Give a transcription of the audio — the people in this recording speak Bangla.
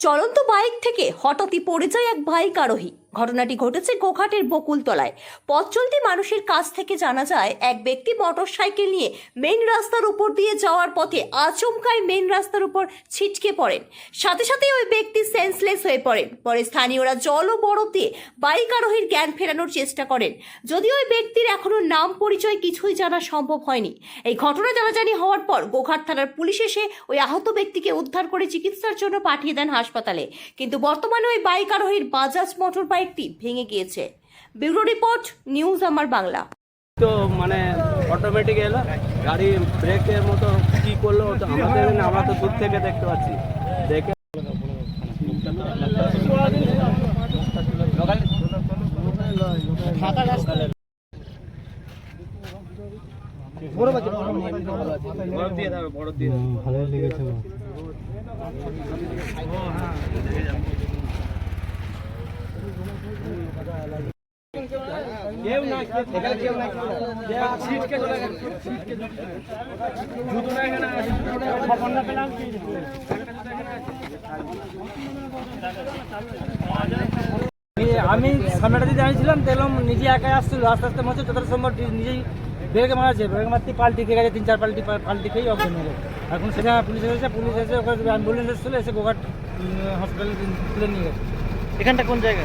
চলন্ত বাইক থেকে হঠাৎই পড়ে যায় এক বাইক আরোহী। ঘটনাটি ঘটেছে গোঘাটের বকুলতলায়। পথ চলতি মানুষের কাছ থেকে জানা যায়, এক ব্যক্তি মোটরসাইকেল নিয়ে মেন রাস্তার উপর দিয়ে যাওয়ার পথে আচমকায় মেন রাস্তার উপর ছিটকে পড়েন। সাথে সাথে ওই ব্যক্তি সেন্সলেস হয়ে পড়েন। পরে স্থানীয়রা জল ও বরফ দিয়ে বাইক আরোহীর জ্ঞান ফেরানোর চেষ্টা করেন। যদিও ওই ব্যক্তির এখনও নাম পরিচয় কিছুই জানা সম্ভব হয়নি। এই ঘটনা জানাজানি হওয়ার পর গোঘাট থানার পুলিশ এসে ওই আহত ব্যক্তিকে উদ্ধার করে চিকিৎসার জন্য পাঠিয়ে দেন হাসপাতালে। কিন্তু বর্তমানে ওই বাইক আরোহীর বাজাজ মোটর বাইকটি ভেঙে গিয়েছে। ব্যুরো রিপোর্ট নিউজ আমার বাংলা। তো মানে অটোমেটিক এলো গাড়ি ব্রেকের মতো কি করল আমাদের আমরা তো দূর থেকে দেখতে পাচ্ছি। দেখে ভালোই লেগেছে। কেউ না এখানে কেউ না ছিটকে চলে গেছে ছিটকে জুতোটা এখানে আছে খবর না পেলাম কি? আমি সামনেটা দিয়ে দাঁড়িয়েছিলাম দেখলাম নিজে একাই আসছিল। আস্তে আস্তে মনে হচ্ছে যতটা সম্ভব নিজেই ব্রেকে মারাছে ব্রেকে মারতে পাল্টি খেয়ে গেছে তিন চার পাল্টি পাল্টি খেয়েই অজ্ঞান হয়ে এখন সেখানে পুলিশ এসেছে পুলিশ এসে ওখানে অ্যাম্বুলেন্স এসেছিল এসে গোঘাট হসপিটালে তুলে নিয়ে গেছে। এখানটা কোন জায়গা?